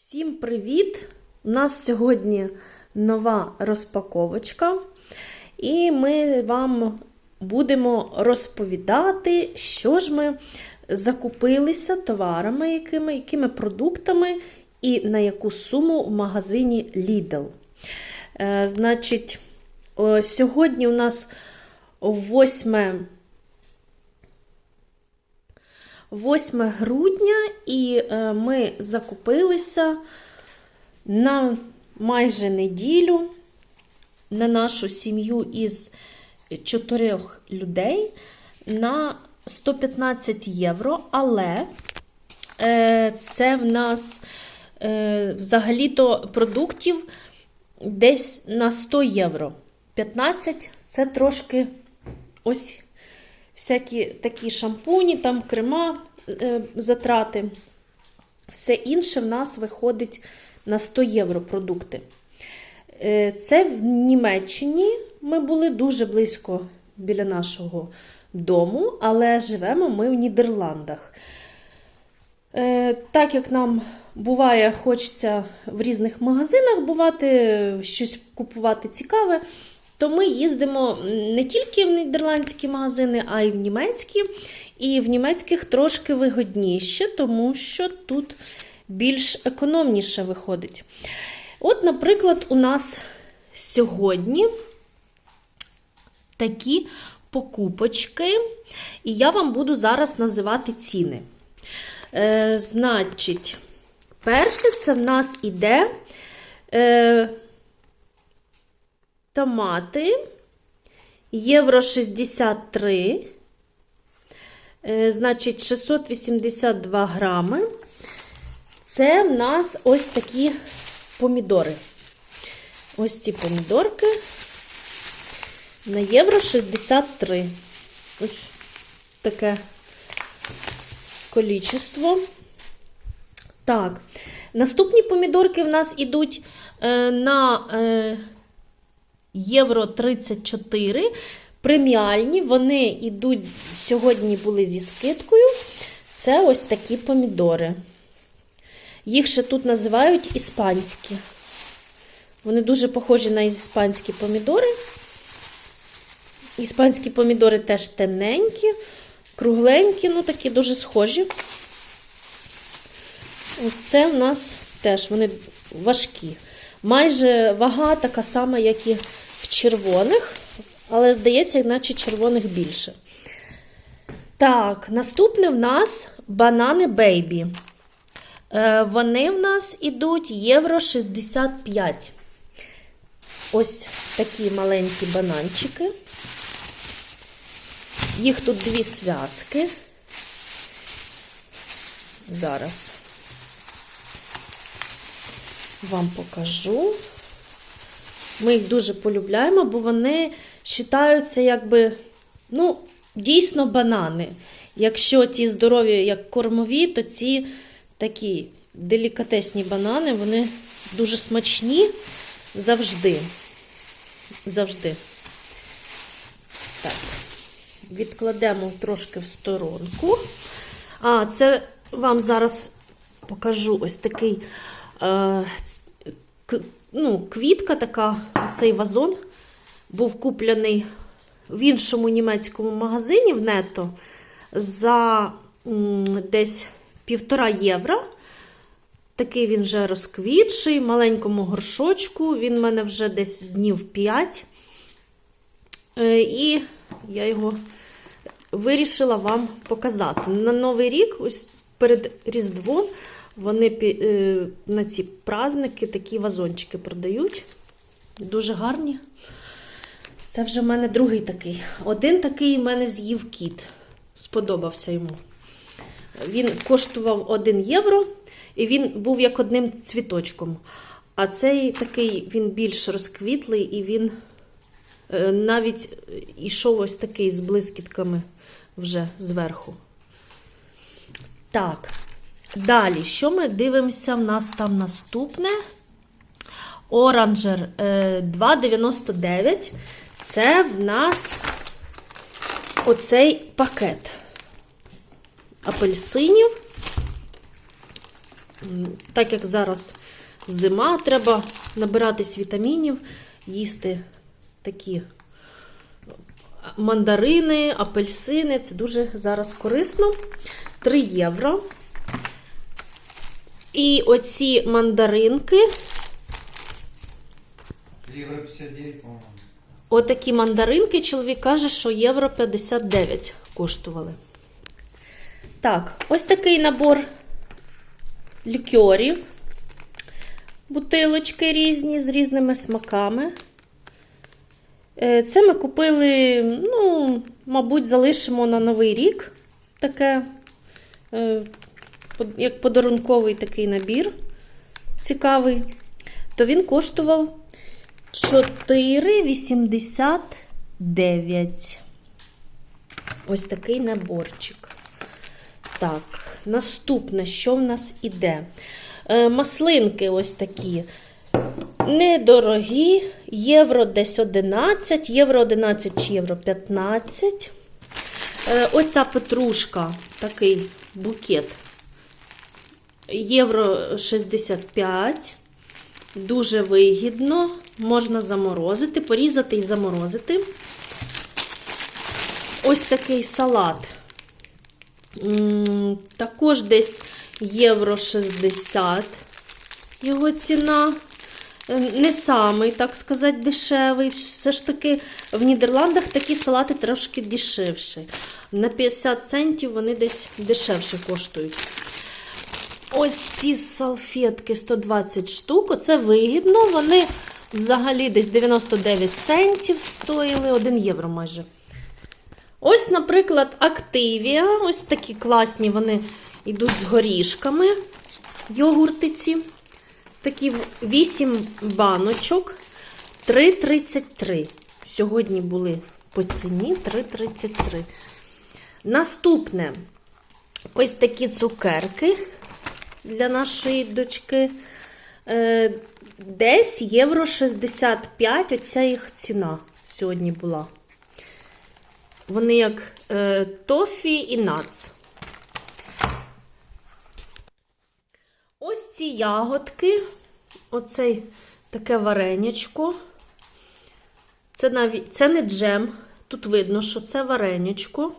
Всім привіт! У нас сьогодні нова розпаковочка, і ми вам будемо розповідати, що ж ми закупилися товарами, якими, якими продуктами і на яку суму в магазині Lidl. Е, значить, о, сьогодні у нас 8 8 грудня, і е, ми закупилися на майже неділю на нашу сім'ю із чотирьох людей на 115 євро, але е, це в нас е, взагалі-то продуктів десь на 100 євро. 15 це трошки ось всякі такі шампуні, там крема затрати. Все інше в нас виходить на 100 євро продукти. Е, це в Німеччині ми були дуже близько біля нашого дому, але живемо ми в Нідерландах. Е, так як нам буває, хочеться в різних магазинах бувати, щось купувати цікаве, то ми їздимо не тільки в нідерландські магазини, а й в німецькі. І в німецьких трошки вигодніше, тому що тут більш економніше виходить. От, наприклад, у нас сьогодні такі покупочки, і я вам буду зараз називати ціни. Е, Значить, перше, це в нас іде. Е, Томати євро 63, е, значить 682 грами. Це в нас ось такі помідори. Ось ці помідорки на євро 63. Ось таке количество. Так, наступні помідорки в нас ідуть е, на. Е, євро 34. Преміальні, вони йдуть, сьогодні були зі скидкою. Це ось такі помідори. Їх ще тут називають іспанські. Вони дуже похожі на іспанські помідори. Іспанські помідори теж темненькі, кругленькі, ну такі дуже схожі. Оце в нас теж вони важкі. Майже вага така сама, як і в червоних, але здається, наче червоних більше. Так, наступне в нас банани бейбі. Е, вони в нас ідуть євро 65. Ось такі маленькі бананчики. Їх тут дві зв'язки. Зараз вам покажу. Ми їх дуже полюбляємо, бо вони вважаються, якби, ну, дійсно банани. Якщо ті здорові, як кормові, то ці такі делікатесні банани, вони дуже смачні завжди. Завжди. Так, відкладемо трошки в сторонку. А, це вам зараз покажу ось такий ну, квітка така, цей вазон був куплений в іншому німецькому магазині в нето за десь півтора євро. Такий він вже розквітший, маленькому горшочку. Він в мене вже десь днів 5. Е, і я його вирішила вам показати. На Новий рік, ось перед Різдвом, вони е, на ці праздники такі вазончики продають. Дуже гарні. Це вже в мене другий такий. Один такий в мене з'їв кіт. Сподобався йому. Він коштував 1 євро, і він був як одним цвіточком. А цей такий він більш розквітлий, і він е, навіть йшов ось такий з блискітками вже зверху. Так. Далі, що ми дивимося? В нас там наступне Оранжер 2,99. Це в нас оцей пакет апельсинів. Так як зараз зима, треба набиратись вітамінів, їсти такі мандарини, апельсини. Це дуже зараз корисно. 3 євро. І оці мандаринки, Евро 59, по-моему. отакі мандаринки, чоловік каже, що євро 59 коштували. Так, ось такий набор лікьорів. Бутилочки різні з різними смаками. Е, Це ми купили, ну, мабуть, залишимо на Новий рік. Таке, е, як подарунковий такий набір цікавий. То він коштував 4,89. Ось такий наборчик. Так, наступне, що в нас іде? Е, маслинки ось такі. Недорогі, євро десь 11, євро 11 чи євро 15. Е, Оця петрушка, такий букет. Євро 65. Дуже вигідно. Можна заморозити, порізати і заморозити. Ось такий салат. Також десь євро 60 його ціна. Е, Не самий, так сказати, дешевий. Все ж таки в Нідерландах такі салати трошки дешевші. На 50 центів вони десь дешевше коштують. Ось ці салфетки 120 штук. Оце вигідно. Вони взагалі десь 99 центів стоїли, 1 євро майже. Ось, наприклад, Активія. Ось такі класні вони йдуть з горішками. Йогуртиці. Такі 8 баночок. 3,33. Сьогодні були по ціні 3,33. Наступне ось такі цукерки для нашої дочки. Е, Десь євро 65. Оця їх ціна сьогодні була. Вони як е, тофі і нац. Ось ці ягодки. Оцей таке варенячко. Це навіть це не джем. Тут видно, що це варенячко.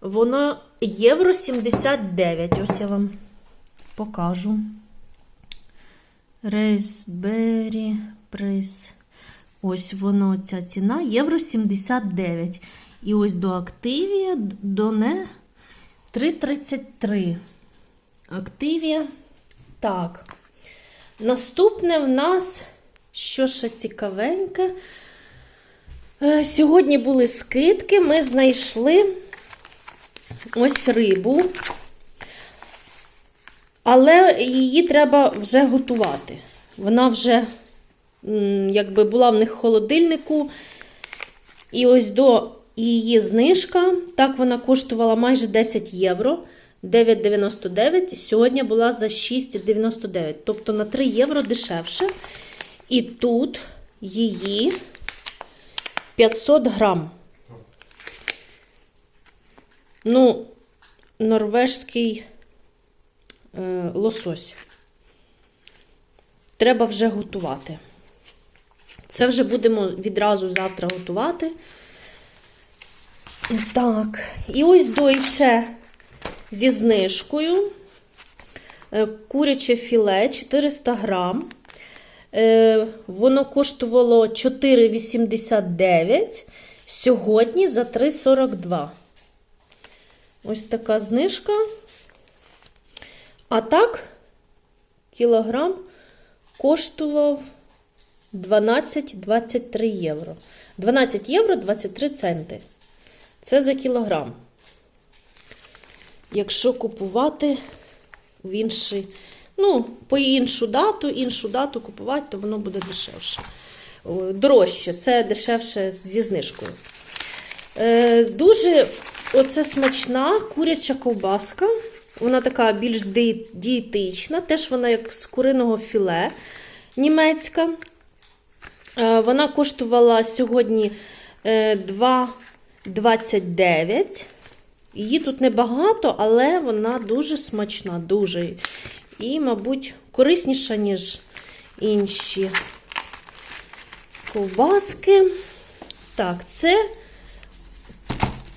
Воно євро 79. Ось я вам покажу. Рейсбері приз. Ось воно ця ціна євро 79. І ось до Активія, до не 3,33. Активія. Так. Наступне в нас, що ще цікавеньке. Е, Сьогодні були скидки, ми знайшли ось рибу, але її треба вже готувати. Вона вже якби була в них в холодильнику. І ось до її знижка, так вона коштувала майже 10 євро. 9,99. Сьогодні була за 6,99. Тобто на 3 євро дешевше. І тут її 500 грам. Ну, норвежський лосось. Треба вже готувати. Це вже будемо відразу завтра готувати. Так, і ось до ще зі знижкою. Е, Куряче філе 400 грам. Е, Воно коштувало 4,89. Сьогодні за 3,42. Ось така знижка. А так, кілограм коштував 12-23 євро. 12 євро 23 центи. Це за кілограм. Якщо купувати в інший, ну, по іншу дату, іншу дату купувати, то воно буде дешевше. Дорожче, це дешевше зі знижкою. Е, дуже оце смачна куряча ковбаска. Вона така більш дієтична, теж вона як з куриного філе німецька. Е, Вона коштувала сьогодні е, 2,29. Її тут небагато, але вона дуже смачна, дуже. і, мабуть, корисніша, ніж інші ковбаски. Так, це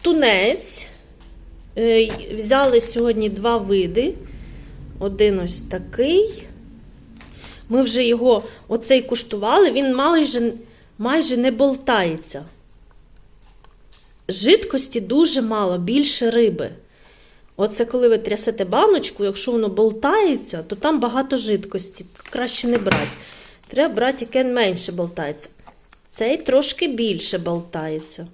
тунець. Е, Взяли сьогодні два види. Один ось такий. Ми вже його оцей куштували, він майже, майже не болтається. Жидкості дуже мало, більше риби. Оце коли ви трясете баночку, якщо воно болтається, то там багато жидкості. Краще не брати. Треба брати, яке менше болтається. Цей трошки більше болтається.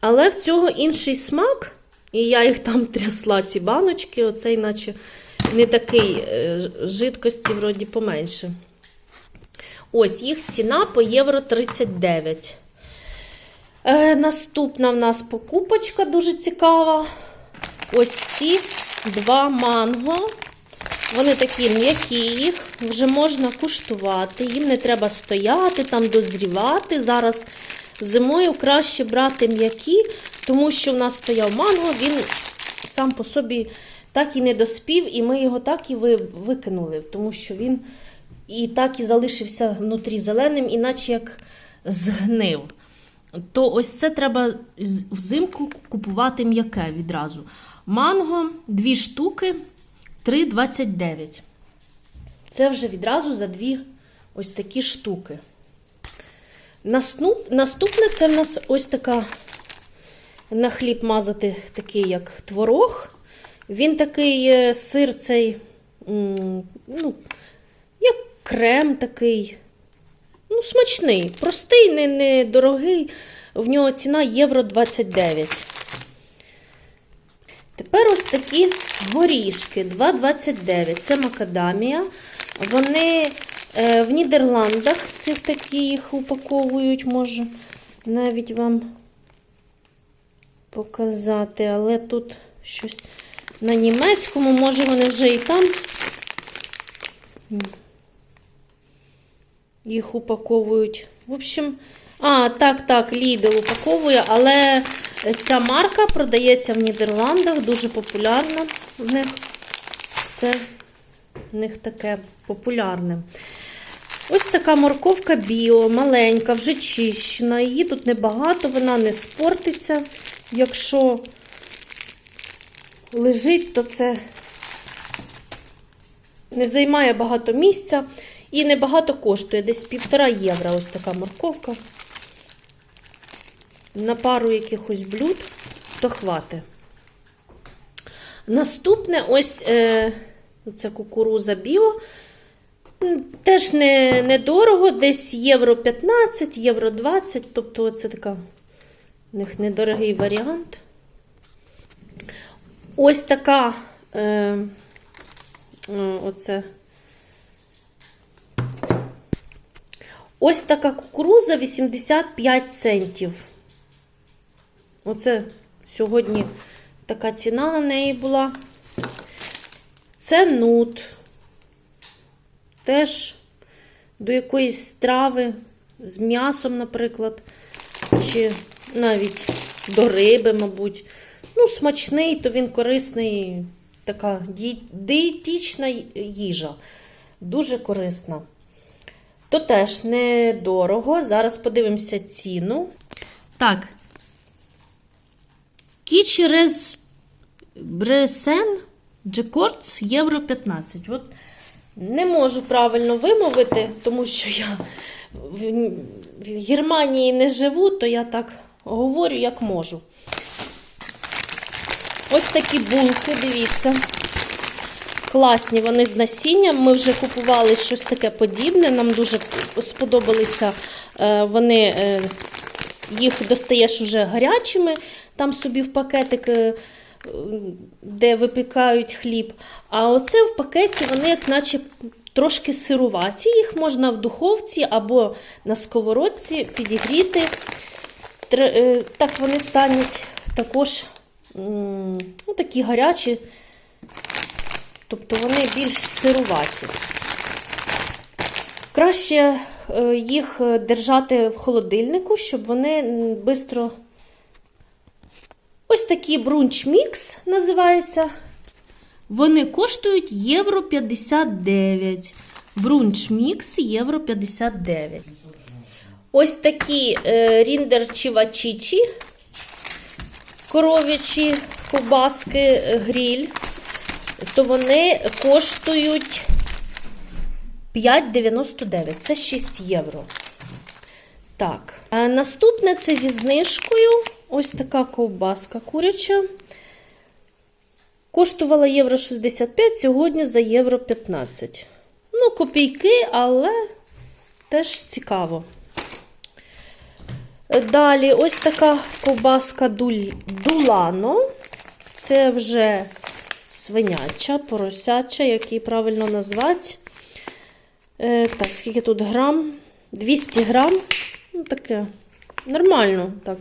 Але в цього інший смак, і я їх там трясла, ці баночки, оцей, наче не такий е, жидкості, вроді, поменше. Ось їх ціна по євро 39. Е, наступна в нас покупочка дуже цікава. Ось ці два манго. Вони такі м'які, їх вже можна куштувати. Їм не треба стояти, там дозрівати. Зараз зимою краще брати м'які, тому що в нас стояв манго, він сам по собі так і не доспів, і ми його так і викинули, тому що він і так і залишився внутрі зеленим, іначе як згнив. То ось це треба взимку купувати м'яке відразу. Манго дві штуки 3,29. Це вже відразу за дві ось такі штуки. Наступне це в нас ось така на хліб мазати такий, як творог. Він такий е, сир цей, ну, як крем такий. Ну, смачний, простий, не, не дорогий. В нього ціна євро 29. Тепер ось такі горішки 2,29. Це макадамія. Вони е, в Нідерландах цих такі їх упаковують, можу навіть вам показати, але тут щось на німецькому, може вони вже і там їх упаковують. В общем, а, так, так, Lidl упаковує, але ця марка продається в Нідерландах, дуже популярна в них. Це в них таке популярне. Ось така морковка біо, маленька, вже чищена. Її тут небагато, вона не спортиться. Якщо лежить, то це не займає багато місця і небагато коштує. Десь півтора євро ось така морковка. На пару якихось блюд, то хватить. Наступне ось е, це кукуруза біо. Теж не, недорого, десь євро 15, євро 20, тобто це така в них недорогий варіант. Ось така е, е, оце. Ось така кукуруза 85 центів. Оце сьогодні така ціна на неї була. Це нут. Теж до якоїсь страви з м'ясом, наприклад, чи навіть до риби, мабуть. Ну, смачний, то він корисний, така ді- дієтична їжа. Дуже корисна. То теж недорого. Зараз подивимося ціну. Так. Кічі Бресен Джекордс євро 15. От не можу правильно вимовити, тому що я в Германії не живу, то я так говорю, як можу. Ось такі булки, дивіться. Класні вони з насінням. Ми вже купували щось таке подібне. Нам дуже сподобалися е, вони, е, їх достаєш уже гарячими, там собі в пакетик, е, де випікають хліб. А оце в пакеті вони, як наче трошки сируваті. Їх можна в духовці або на сковородці підігріти. Е, Так вони стануть також ну, такі гарячі, тобто вони більш сируваті. Краще е, їх держати в холодильнику, щоб вони швидко. Ось такий брунч мікс називається. Вони коштують євро 59. Брунч мікс євро 59. Ось такі е, ріндер чівачічі, коров'ячі ковбаски, е, гріль, то вони коштують 5,99. Це 6 євро. Так. Наступне це зі знижкою. Ось така ковбаска куряча. Коштувала євро 65, сьогодні за євро 15. Ну, копійки, але теж цікаво. Далі ось така ковбаска. Дулано. Це вже свиняча, поросяча, як її правильно назвати. Е, так, скільки тут грам? 200 грам. Ну, таке. Нормально, так.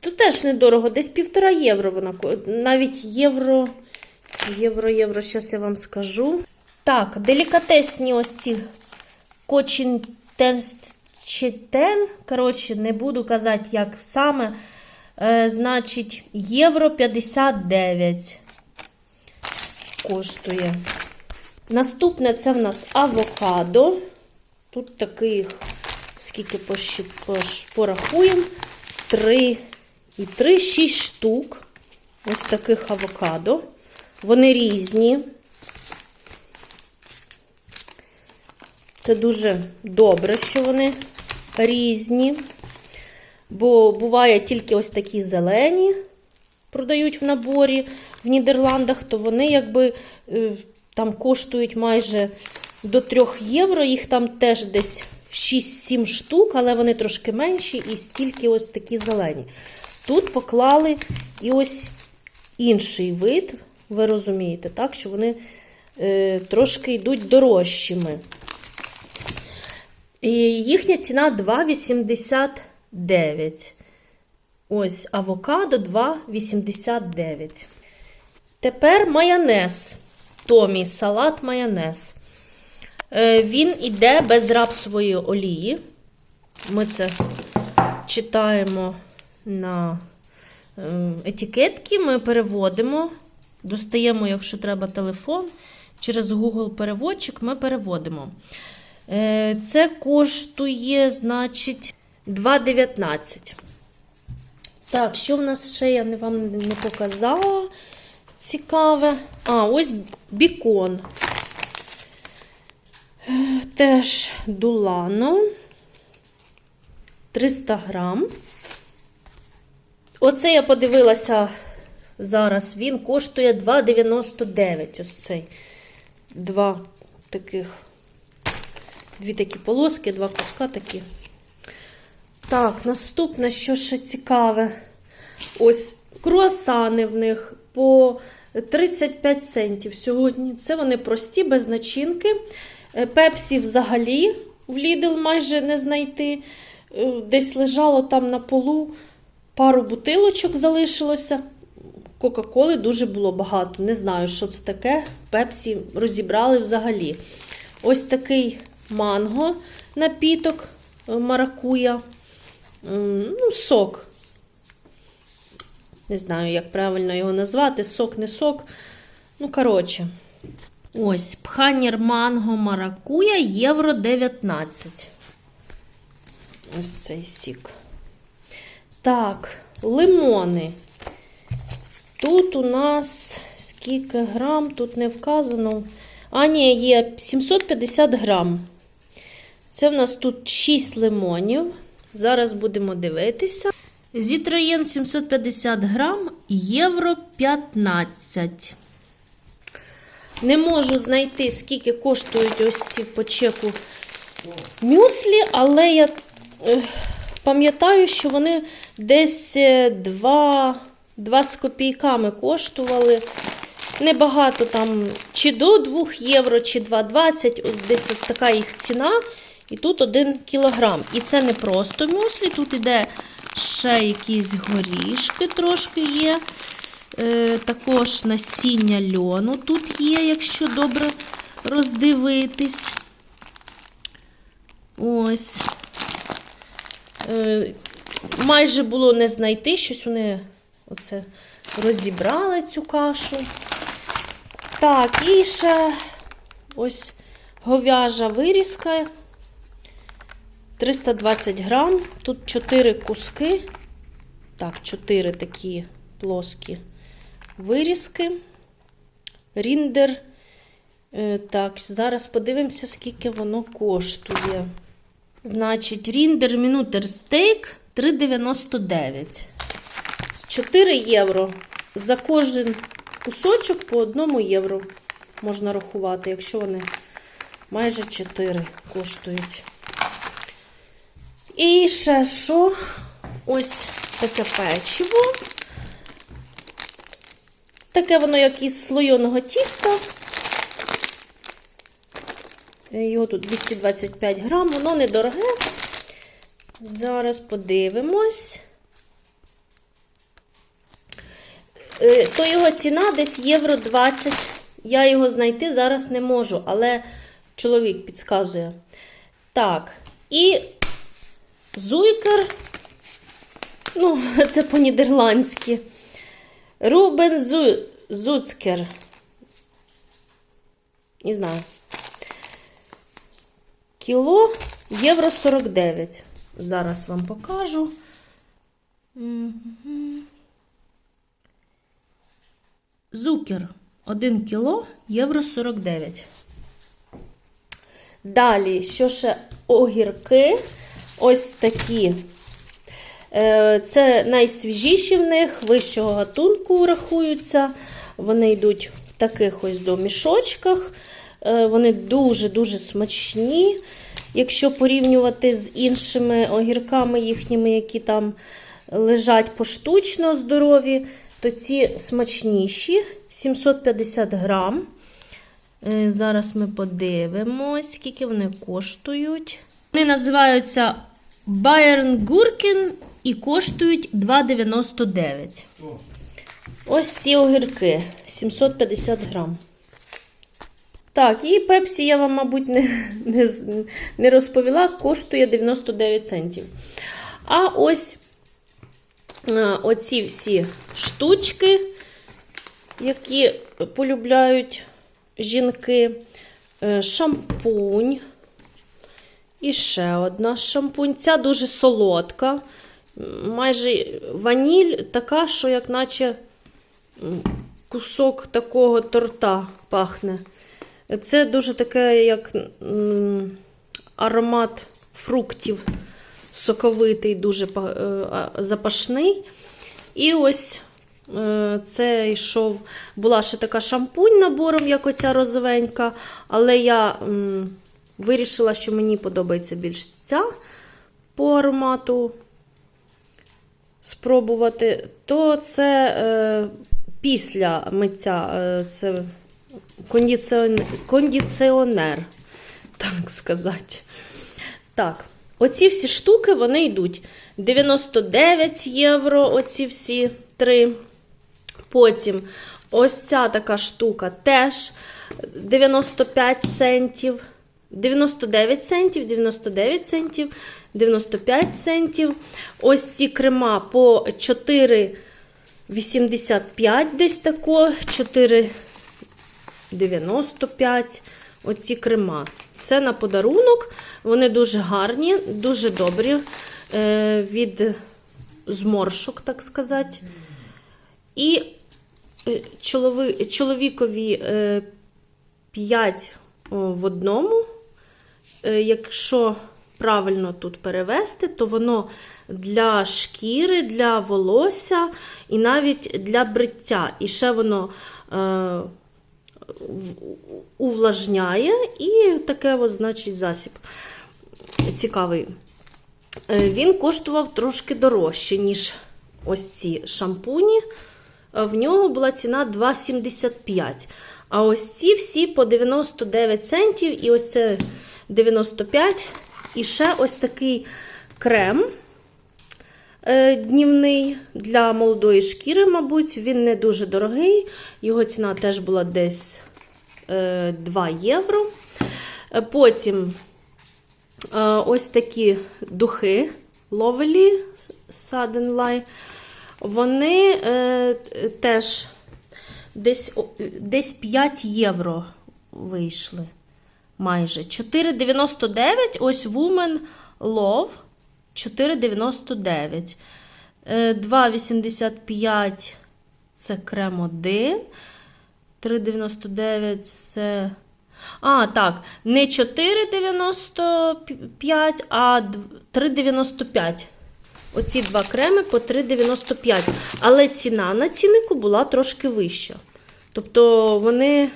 Тут теж недорого, десь півтора євро вона. Навіть євро. Євро, євро, зараз я вам скажу. Так, делікатесні ось ці кочінтен. Коротше, не буду казати, як саме. Е, значить, євро 59 коштує. Наступне це в нас авокадо. Тут таких, скільки порахуємо, 3 і 3, 6 штук. Ось таких авокадо. Вони різні. Це дуже добре, що вони різні. Бо буває тільки ось такі зелені, продають в наборі в Нідерландах, то вони якби е, там коштують майже до 3 євро. Їх там теж десь 6-7 штук, але вони трошки менші і стільки ось такі зелені. Тут поклали і ось інший вид, ви розумієте, так, що вони е, трошки йдуть дорожчими. І їхня ціна 2,89. Ось авокадо 2,89. Тепер майонез. Томі, салат майонез. Е, Він іде без рапсової олії. Ми це читаємо на е, етикетки. Ми переводимо, достаємо, якщо треба, телефон. Через Google переводчик ми переводимо. Е, Це коштує, значить, 2,19. Так, що в нас ще я вам не показала? Цікаве. А, ось бікон. Е, Теж дулано. 300 грам. Оце я подивилася зараз. Він коштує 2,99. Ось цей. Два таких. Дві такі полоски, два куска такі. Так, наступне, що ще цікаве. Ось круасани в них по 35 центів сьогодні. Це вони прості, без начинки. Е, Пепсі взагалі в Lidl майже не знайти. Е, Десь лежало там на полу пару бутилочок залишилося. Кока-коли дуже було багато. Не знаю, що це таке. Пепсі розібрали взагалі. Ось такий манго напіток е, маракуя. Ну, сок. Не знаю, як правильно його назвати. Сок, не сок. Ну, коротше. Ось, пханір манго маракуя євро 19. Ось цей сік. Так, лимони. Тут у нас скільки грам, тут не вказано. А, ні, є 750 грам. Це в нас тут 6 лимонів. Зараз будемо дивитися. Зітроєн 750 грам, євро 15. Не можу знайти, скільки коштують ось ці по чеку мюслі, але я е, пам'ятаю, що вони десь 2, 2 з копійками коштували. Небагато там, чи до 2 євро, чи 2,20, от десь от така їх ціна. І тут 1 кілограм. І це не просто мюслі, тут іде ще якісь горішки трошки є. Е, також насіння льону тут є, якщо добре роздивитись. Ось. Е, майже було не знайти, щось вони оце розібрали цю кашу. Так, і ще ось говяжа вирізка. 320 грам. Тут 4 куски. Так, 4 такі плоскі вирізки. Ріндер. Е, Так, зараз подивимося, скільки воно коштує. Значить, ріндер мінутер стейк 3,99. 4 євро. За кожен кусочок по 1 євро можна рахувати, якщо вони майже 4 коштують. І ще що? Ось таке печиво. Таке воно як із слойоного тіста. Його тут 225 грам, воно недороге. Зараз подивимось. Е, То його ціна десь євро 20. Я його знайти зараз не можу, але чоловік підказує. Так, і зуйкер, ну, це по-нідерландськи. Рубен Зу... Зуцкер. Не знаю. Кіло євро 49. Зараз вам покажу. Зукер 1 кіло євро 49. Далі, що ще огірки? Ось такі. Е, Це найсвіжіші в них, вищого гатунку рахуються. Вони йдуть в таких ось до мішочках. Е, Вони дуже-дуже смачні. Якщо порівнювати з іншими огірками їхніми, які там лежать поштучно здорові, то ці смачніші 750 грам. Е, Зараз ми подивимось, скільки вони коштують. Вони називаються Bayern Gurken і коштують 2,99. Ось ці огірки 750 грам. Так, і пепсі я вам, мабуть, не, не, не розповіла, коштує 99 центів. А ось е, оці всі штучки, які полюбляють жінки, е, шампунь. І ще одна шампунь. Ця дуже солодка. Майже ваніль така, що як наче кусок такого торта пахне. Це дуже таке, як аромат фруктів соковитий, дуже е, запашний. І ось е, це йшов, була ще така шампунь набором, як оця розовенька, але я вирішила, що мені подобається більш ця по аромату спробувати, то це е, після миття е, це кондиціон... кондиціонер, так сказати. Так, оці всі штуки вони йдуть 99 євро, оці всі три. Потім ось ця така штука теж 95 центів. 99 центів, 99 центів, 95 центів. Ось ці крема по 4,85 десь тако, 4,95. Оці крема. Це на подарунок. Вони дуже гарні, дуже добрі е, від зморшок, так сказати. І е, чоловікові е, 5 в одному. Е, Якщо правильно тут перевести, то воно для шкіри, для волосся і навіть для бриття. І ще воно е, увлажняє і таке, от, значить, засіб цікавий. Е, Він коштував трошки дорожче, ніж ось ці шампуні. Е, В нього була ціна 2,75. А ось ці всі по 99 центів, і ось це 95. І ще ось такий крем е, днівний для молодої шкіри, мабуть. Він не дуже дорогий. Його ціна теж була десь е, 2 євро. Е, Потім е, ось такі духи Lovely Sudden Light. Вони е, теж десь, десь 5 євро вийшли. Майже 4,99. Ось Woman Love 4,99. Е, 2,85 це крем 1. 3,99 це. А, так, не 4,95, а 3,95. Оці два креми по 3,95. Але ціна на ціннику була трошки вища. Тобто вони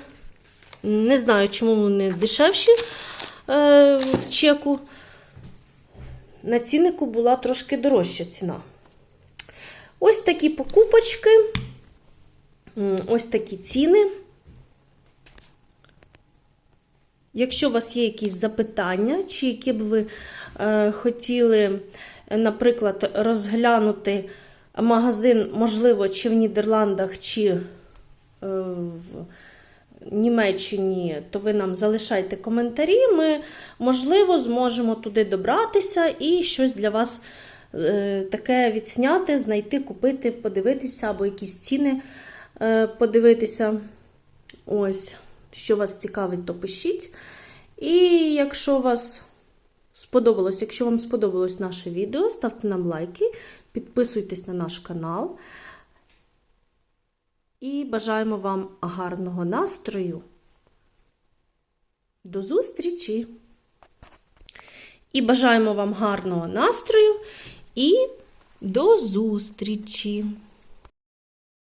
не знаю, чому вони дешевші е, в чеку. На ціннику була трошки дорожча ціна. Ось такі покупочки. Ось такі ціни. Якщо у вас є якісь запитання, чи які б ви е, хотіли, наприклад, розглянути магазин, можливо, чи в Нідерландах, чи е, в Німеччині, то ви нам залишайте коментарі. Ми, можливо, зможемо туди добратися і щось для вас е, таке відсняти, знайти, купити, подивитися, або якісь ціни е, подивитися. Ось, що вас цікавить, то пишіть. І якщо вас сподобалось, якщо вам сподобалось наше відео, ставте нам лайки, підписуйтесь на наш канал. І бажаємо вам гарного настрою. До зустрічі! І бажаємо вам гарного настрою і до зустрічі!